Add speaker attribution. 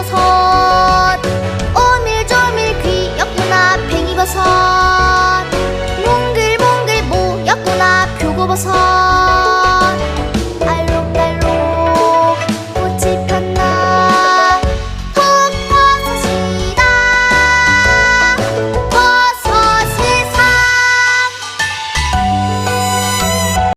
Speaker 1: 버섯. 오밀조밀 귀엽구나 팽이버섯. 몽글몽글 모였구나 표고버섯.